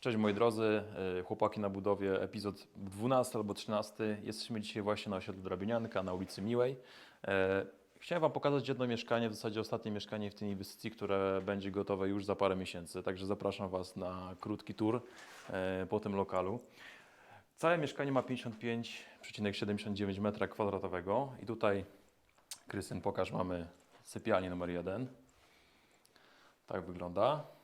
Cześć moi drodzy, e, chłopaki na budowie, epizod 12 albo 13. Jesteśmy dzisiaj właśnie na osiedlu Drabinianka na ulicy Miłej. E, Chciałem Wam pokazać jedno mieszkanie, w zasadzie ostatnie mieszkanie w tej inwestycji, które będzie gotowe już za parę miesięcy. Także zapraszam Was na krótki tour e, po tym lokalu. Całe mieszkanie ma 55,79 m2 i tutaj, Krystyn, pokaż, mamy sypialnię numer 1. Tak wygląda.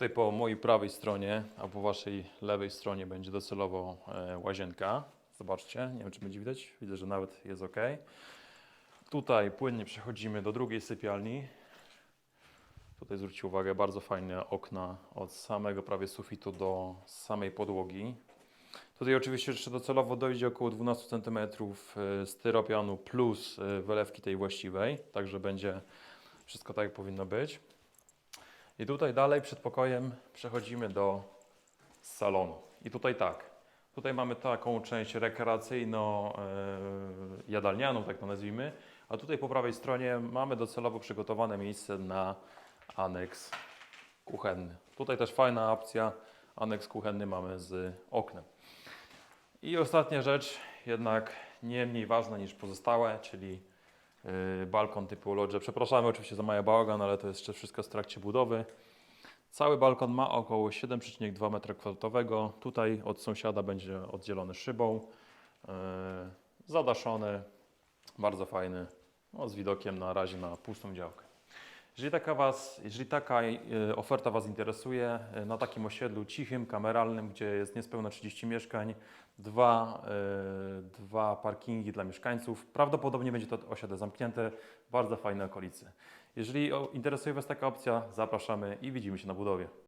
Tutaj po mojej prawej stronie, a po waszej lewej stronie będzie docelowo e, łazienka. Zobaczcie, nie wiem czy będzie widać, widzę, że nawet jest ok. Tutaj płynnie przechodzimy do drugiej sypialni. Tutaj zwróćcie uwagę, bardzo fajne okna od samego prawie sufitu do samej podłogi. Tutaj oczywiście jeszcze docelowo dojdzie około 12 cm styropianu plus e, wylewki tej właściwej, także będzie wszystko tak jak powinno być. I tutaj dalej przed pokojem przechodzimy do salonu. I tutaj tak, tutaj mamy taką część rekreacyjno-jadalnianą, tak to nazwijmy, a tutaj po prawej stronie mamy docelowo przygotowane miejsce na aneks kuchenny. Tutaj też fajna opcja, aneks kuchenny mamy z oknem. I ostatnia rzecz, jednak nie mniej ważna niż pozostałe, czyli balkon typu lodge. Przepraszamy oczywiście za mały bałagan, ale to jest jeszcze wszystko w trakcie budowy. Cały balkon ma około 7,2 m2. Tutaj od sąsiada będzie oddzielony szybą. Yy, zadaszony, bardzo fajny, no, z widokiem na razie na pustą działkę. Jeżeli taka, was, jeżeli taka e, oferta Was interesuje, e, na takim osiedlu cichym, kameralnym, gdzie jest niespełna 30 mieszkań, dwa, e, dwa parkingi dla mieszkańców, prawdopodobnie będzie to osiedle zamknięte, bardzo fajne okolice. Jeżeli interesuje Was taka opcja, zapraszamy i widzimy się na budowie.